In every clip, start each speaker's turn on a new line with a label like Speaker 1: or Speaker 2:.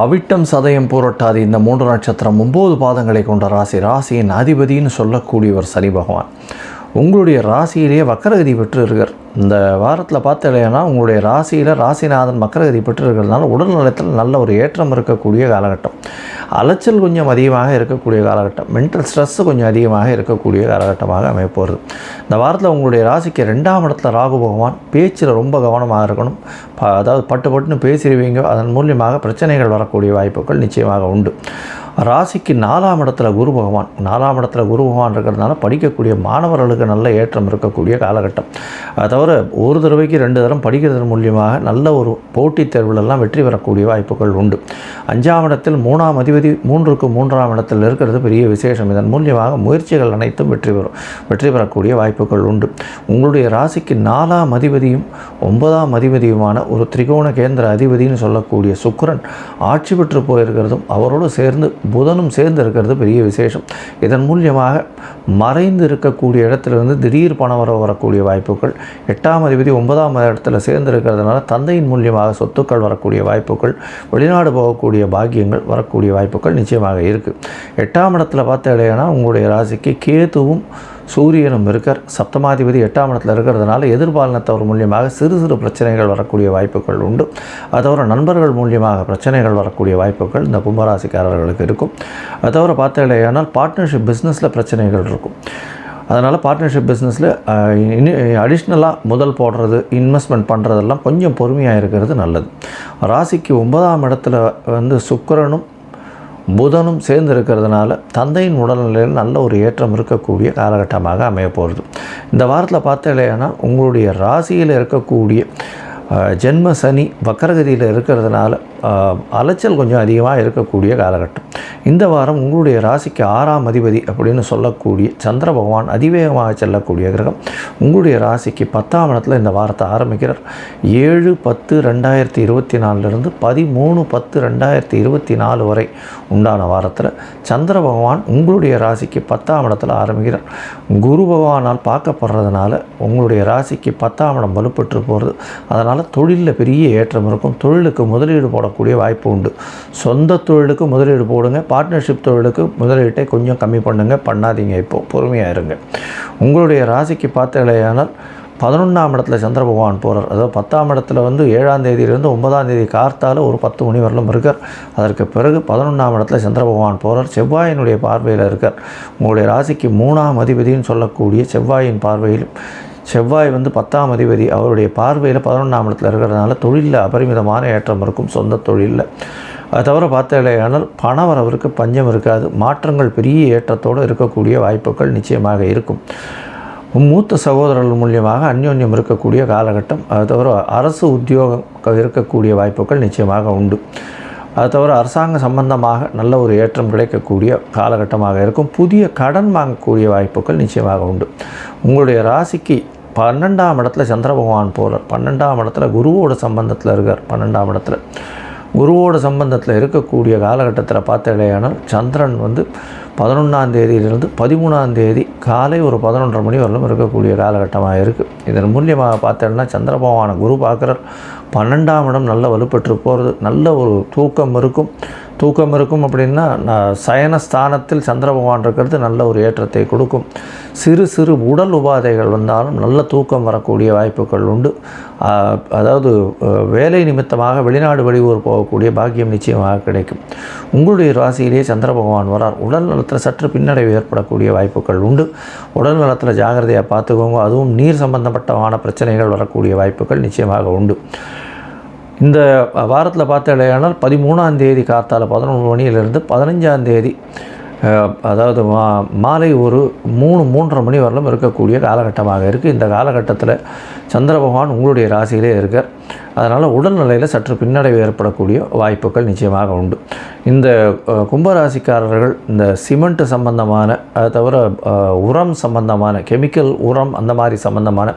Speaker 1: அவிட்டம் சதயம் பூரட்டாதி இந்த மூன்று நட்சத்திரம் ஒம்பது பாதங்களை கொண்ட ராசி ராசியின் அதிபதினு சொல்லக்கூடியவர் சனி பகவான். உங்களுடைய ராசியிலேயே வக்கரகதி பெற்று இருக்கார் இந்த வாரத்தில் பார்த்தீங்கன்னா உங்களுடைய ராசியில் ராசிநாதன் மக்கரகதி பெற்று இருக்கிறதுனால உடல் நலத்தில் நல்ல ஒரு ஏற்றம் இருக்கக்கூடிய காலகட்டம். அலைச்சல் கொஞ்சம் அதிகமாக இருக்கக்கூடிய காலகட்டம். மென்டல் ஸ்ட்ரெஸ் கொஞ்சம் அதிகமாக இருக்கக்கூடிய காலகட்டமாக அமைப்போகிறது இந்த வாரத்தில் உங்களுடைய ராசிக்கு ரெண்டாம் இடத்துல ராகு பகவான் பேச்சில் ரொம்ப கவனமாக இருக்கணும். ப- அதாவது பட்டு பட்டுன்னு பேசிடுவீங்க. அதன் மூலியமாக பிரச்சனைகள் வரக்கூடிய வாய்ப்புகள் நிச்சயமாக உண்டு. ராசிக்கு நாலாம் இடத்துல குரு பகவான். நாலாம் இடத்துல குரு பகவான் இருக்கிறதுனால படிக்கக்கூடிய மாணவர்களுக்கு நல்ல ஏற்றம் இருக்கக்கூடிய காலகட்டம். தவிர ஒரு தடவைக்கு ரெண்டு தரம் படிக்கிறதன் மூலியமாக நல்ல ஒரு போட்டித் தேர்வுலெல்லாம் வெற்றி பெறக்கூடிய வாய்ப்புகள் உண்டு. அஞ்சாம் இடத்தில் மூணாம் அதிபதி மூன்றுக்கு மூன்றாம் இடத்தில் இருக்கிறது பெரிய விசேஷம். இதன் மூலியமாக முயற்சிகள் அனைத்தும் வெற்றி பெறும் வெற்றி பெறக்கூடிய வாய்ப்புகள் உண்டு. உங்களுடைய ராசிக்கு நாலாம் அதிபதியும் ஒன்பதாம் அதிபதியுமான ஒரு திரிகோண கேந்திர அதிபதின்னு சொல்லக்கூடிய சுக்கரன் ஆட்சி பெற்று போயிருக்கிறதும் அவரோடு சேர்ந்து புதனும் சேர்ந்து இருக்கிறது பெரிய விசேஷம். இதன் மூலியமாக மறைந்து இருக்கக்கூடிய இடத்துலேருந்து திடீர் பணம் வர வரக்கூடிய வாய்ப்புகள் எட்டாம் அதிபதி ஒன்பதாம் இடத்துல சேர்ந்து இருக்கிறதுனால தந்தையின் மூலியமாக சொத்துக்கள் வரக்கூடிய வாய்ப்புகள் வெளிநாடு போகக்கூடிய பாக்கியங்கள் வரக்கூடிய வாய்ப்புகள் நிச்சயமாக இருக்குது எட்டாம் இடத்துல பார்த்த பார்த்தீங்கன்னா உங்களுடைய ராசிக்கு கேதுவும் சூரியனும் இருக்கார். சப்தமாதிபதி எட்டாம் இடத்துல இருக்கிறதுனால எதிர்பாலனத்தவர் மூலியமாக சிறு சிறு பிரச்சனைகள் வரக்கூடிய வாய்ப்புகள் உண்டு. அதவிர நண்பர்கள் மூலியமாக பிரச்சனைகள் வரக்கூடிய வாய்ப்புகள் இந்த கும்பராசிக்காரர்களுக்கு இருக்கும். அதவிர தவிர பார்த்தீங்கன்னா பார்ட்னர்ஷிப் பிஸ்னஸில் பிரச்சனைகள் இருக்கும். அதனால் பார்ட்னர்ஷிப் பிஸ்னஸில் அடிஷ்னலாக முதல் போடுறது இன்வெஸ்ட்மெண்ட் பண்ணுறதெல்லாம் கொஞ்சம் பொறுமையாக இருக்கிறது நல்லது. ராசிக்கு ஒன்பதாம் இடத்துல வந்து சுக்கரனும் புதனும் சேர்ந்து இருக்கிறதுனால தந்தையின் உடல்நிலையில் நல்ல ஒரு ஏற்றம் இருக்கக்கூடிய காலகட்டமாக அமைய போகிறது இந்த வாரத்தில் பார்த்தீங்கன்னா உங்களுடைய ராசியில் இருக்கக்கூடிய ஜென்ம சனி வக்கரகதியில் இருக்கிறதுனால அலைச்சல் கொஞ்சம் அதிகமாக இருக்கக்கூடிய காலகட்டம். இந்த வாரம் உங்களுடைய ராசிக்கு ஆறாம் அதிபதி அப்படின்னு சொல்லக்கூடிய சந்திர பகவான் அதிவேகமாக செல்லக்கூடிய கிரகம் உங்களுடைய ராசிக்கு பத்தாம் இடத்துல இந்த வாரத்தை ஆரம்பிக்கிறார். ஏழு பத்து ரெண்டாயிரத்தி இருபத்தி நாலுலேருந்து பதிமூணு பத்து ரெண்டாயிரத்தி இருபத்தி நாலு வரை உண்டான வாரத்தில் சந்திர பகவான் உங்களுடைய ராசிக்கு பத்தாம் இடத்துல ஆரம்பிக்கிறார். குரு பகவானால் பார்க்கப்படுறதுனால உங்களுடைய ராசிக்கு பத்தாம் இடம் வலுப்பெற்று போகிறது அதனால் தொழிலில் பெரிய ஏற்றம் இருக்கும். தொழிலுக்கு முதலீடு போடக்கூடிய வாய்ப்பு உண்டு. சொந்த தொழிலுக்கு முதலீடு போடுங்க. பார்ட்னர்ஷிப் தொழிலுக்கு முதலீட்டை கொஞ்சம் கம்மி பண்ணுங்கள் பண்ணாதீங்க இப்போது பொறுமையாக இருங்க. உங்களுடைய ராசிக்கு பார்த்தாலேயானால் பதினொன்றாம் இடத்துல சந்திர பகவான் போகிறார் அதாவது பத்தாம் இடத்துல வந்து ஏழாம் தேதியிலிருந்து ஒன்பதாம் தேதி கார்த்தால ஒரு பத்து மணி வரலும் இருக்கார். அதற்கு பிறகு பதினொன்றாம் இடத்துல சந்திர பகவான் போகிறார் செவ்வாயினுடைய பார்வையில் இருக்கார். உங்களுடைய ராசிக்கு மூணாம் அதிபதினு சொல்லக்கூடிய செவ்வாயின் பார்வையிலும் செவ்வாய் வந்து பத்தாம் அதிபதி. அவருடைய பார்வையில் பதினொன்றாம் இடத்துல இருக்கிறதுனால தொழிலில் அபரிமிதமான ஏற்றம் இருக்கும் சொந்த தொழிலில். அது தவிர பார்த்தாலேயானால் பண வரவிற்கு பஞ்சம் இருக்காது. மாற்றங்கள் பெரிய ஏற்றத்தோடு இருக்கக்கூடிய வாய்ப்புகள் நிச்சயமாக இருக்கும். மூத்த சகோதரர்கள் மூலியமாக அந்யோன்யம் இருக்கக்கூடிய காலகட்டம். அது தவிர அரசு உத்தியோகம் இருக்கக்கூடிய வாய்ப்புகள் நிச்சயமாக உண்டு. அது தவிர அரசாங்க சம்பந்தமாக நல்ல ஒரு ஏற்றம் கிடைக்கக்கூடிய காலகட்டமாக இருக்கும். புதிய கடன் வாங்கக்கூடிய வாய்ப்புகள் நிச்சயமாக உண்டு. உங்களுடைய ராசிக்கு பன்னெண்டாம் இடத்துல சந்திர பகவான் போகிறார் பன்னெண்டாம் இடத்துல குருவோட சம்பந்தத்தில் இருக்கார். பன்னெண்டாம் இடத்துல குருவோட சம்பந்தத்தில் இருக்கக்கூடிய காலகட்டத்தில் பார்த்தடையானால் சந்திரன் வந்து பதினொன்றாம் தேதியிலிருந்து பதிமூணாம் தேதி காலை ஒரு பதினொன்றரை மணி வரலும் இருக்கக்கூடிய காலகட்டமாக இருக்குது இதன் மூலியமாக பார்த்தோன்னா சந்திர பகவானை குரு பார்க்குறார். பன்னெண்டாம் இடம் நல்ல வலுப்பெற்று போகிறது நல்ல ஒரு தூக்கம் இருக்கும். தூக்கம் இருக்கும் அப்படின்னா சயன சயனஸ்தானத்தில் சந்திர பகவான் இருக்கிறது நல்ல ஒரு ஏற்றத்தை கொடுக்கும். சிறு சிறு உடல் உபாதைகள் வந்தாலும் நல்ல தூக்கம் வரக்கூடிய வாய்ப்புகள் உண்டு. அதாவது வேலை நிமித்தமாக வெளிநாடு வெளியூர் போகக்கூடிய பாக்கியம் நிச்சயமாக கிடைக்கும். உங்களுடைய ராசியிலேயே சந்திர பகவான் வரார். உடல் நலத்தில் சற்று பின்னடைவு ஏற்படக்கூடிய வாய்ப்புகள் உண்டு. உடல் நலத்தில் ஜாகிரதையாக பார்த்துக்கோங்க. அதுவும் நீர் சம்பந்தப்பட்டமான பிரச்சனைகள் வரக்கூடிய வாய்ப்புகள் நிச்சயமாக உண்டு. இந்த வாரத்தில் பார்த்தாலேயானால் பதிமூணாம் தேதி காத்தால பதினொன்று மணியிலிருந்து பதினஞ்சாம் தேதி அதாவது மா மாலை ஒரு மூணு மூன்றரை மணி வரலும் இருக்கக்கூடிய காலகட்டமாக இருக்குது இந்த காலகட்டத்தில் சந்திர பகவான் உங்களுடைய ராசியிலே இருக்கார். அதனால் உடல்நிலையில் சற்று பின்னடைவு ஏற்படக்கூடிய வாய்ப்புகள் நிச்சயமாக உண்டு. இந்த கும்பராசிக்காரர்கள் இந்த சிமெண்ட் சம்பந்தமான அது தவிர உரம் சம்பந்தமான கெமிக்கல் உரம் அந்த மாதிரி சம்பந்தமான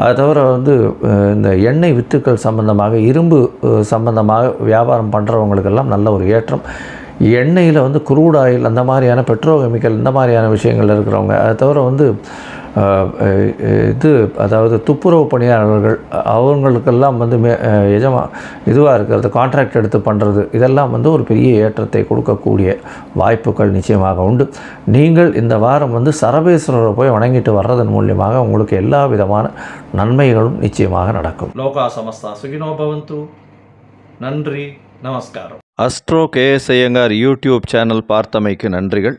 Speaker 1: அது தவிர வந்து இந்த எண்ணெய் வித்துக்கள் சம்பந்தமாக இரும்பு சம்பந்தமாக வியாபாரம் பண்ணுறவங்களுக்கெல்லாம் நல்ல ஒரு ஏற்றம். எண்ணெயில் வந்து குரூட் ஆயில் அந்த மாதிரியான பெட்ரோகெமிக்கல் இந்த மாதிரியான விஷயங்கள் இருக்கிறவங்க அதை தவிர வந்து இது அதாவது துப்புரவு பணியாளர்கள் அவங்களுக்கெல்லாம் வந்து மே எஜமா இதுவாக இருக்கிறது கான்ட்ராக்ட் எடுத்து பண்ணுறது இதெல்லாம் வந்து ஒரு பெரிய ஏற்றத்தை கொடுக்கக்கூடிய வாய்ப்புகள் நிச்சயமாக உண்டு. நீங்கள் இந்த வாரம் வந்து சரபேஸ்வரரை போய் வணங்கிட்டு வர்றதன் மூலியமாக உங்களுக்கு எல்லா விதமான நன்மைகளும் நிச்சயமாக நடக்கும். லோகா சமஸ்தா சுகினோ பவந்து. நன்றி நமஸ்காரம்.
Speaker 2: Astro K S Iyengar YouTube channel பார்த்தமைக்கு நன்றிகள்.